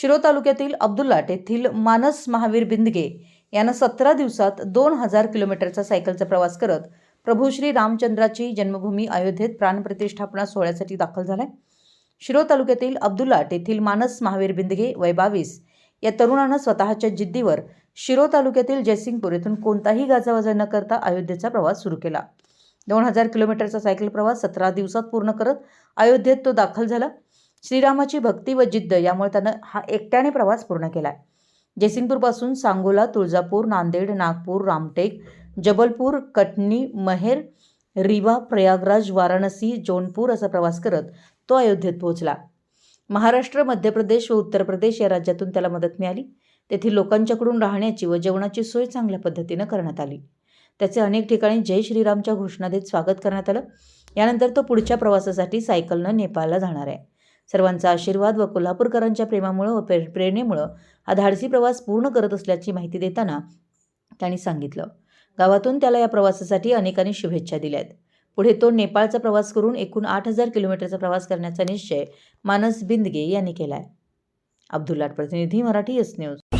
शिरो तालुक्यातील अब्दुल्लाट येथील मानस महावीर बिंदगे यानं सतरा दिवसात दोन हजार किलोमीटरचा सायकलचा प्रवास करत प्रभू श्री रामचंद्राची जन्मभूमी अयोध्येत प्राणप्रतिष्ठापना सोहळ्यासाठी दाखल झालाय. शिरो तालुक्यातील अब्दुल्लाट येथील मानस महावीर बिंदगे वय बावीस या तरुणानं स्वतःच्या जिद्दीवर शिरो तालुक्यातील जयसिंगपूर येथून कोणताही गाजावाजा न करता अयोध्येचा प्रवास सुरू केला. दोन हजार किलोमीटरचा सायकल प्रवास सतरा दिवसात पूर्ण करत अयोध्येत तो दाखल झाला. श्रीरामाची भक्ती व जिद्द यामुळे त्यानं हा एकट्याने प्रवास पूर्ण केला आहे जयसिंगपूरपासून सांगोला तुळजापूर नांदेड नागपूर रामटेक जबलपूर कटनी महेर रीवा प्रयागराज वाराणसी जौनपूर असा प्रवास करत तो अयोध्येत पोहोचला. महाराष्ट्र मध्य प्रदेश व उत्तर प्रदेश या राज्यातून त्याला मदत मिळाली. तेथील लोकांच्याकडून राहण्याची व जेवणाची सोय चांगल्या पद्धतीनं करण्यात आली. त्याचे अनेक ठिकाणी जय श्रीरामच्या घोषणा देत स्वागत करण्यात आलं. यानंतर तो पुढच्या प्रवासासाठी सायकलनं नेपाळला जाणार आहे. सर्वांचा आशीर्वाद व कोल्हापूरकरांच्या प्रेमामुळं व प्रे प्रेरणेमुळं हा धाडसी प्रवास पूर्ण करत असल्याची माहिती देताना त्यांनी सांगितलं. गावातून त्याला या प्रवासासाठी अनेकांनी शुभेच्छा दिल्या आहेत पुढे तो नेपाळचा प्रवास करून एकूण आठ हजार किलोमीटरचा प्रवास करण्याचा निश्चय मानस बिंदगे यांनी केला आहे अब्दुल्लाट प्रतिनिधी मराठी एस न्यूज.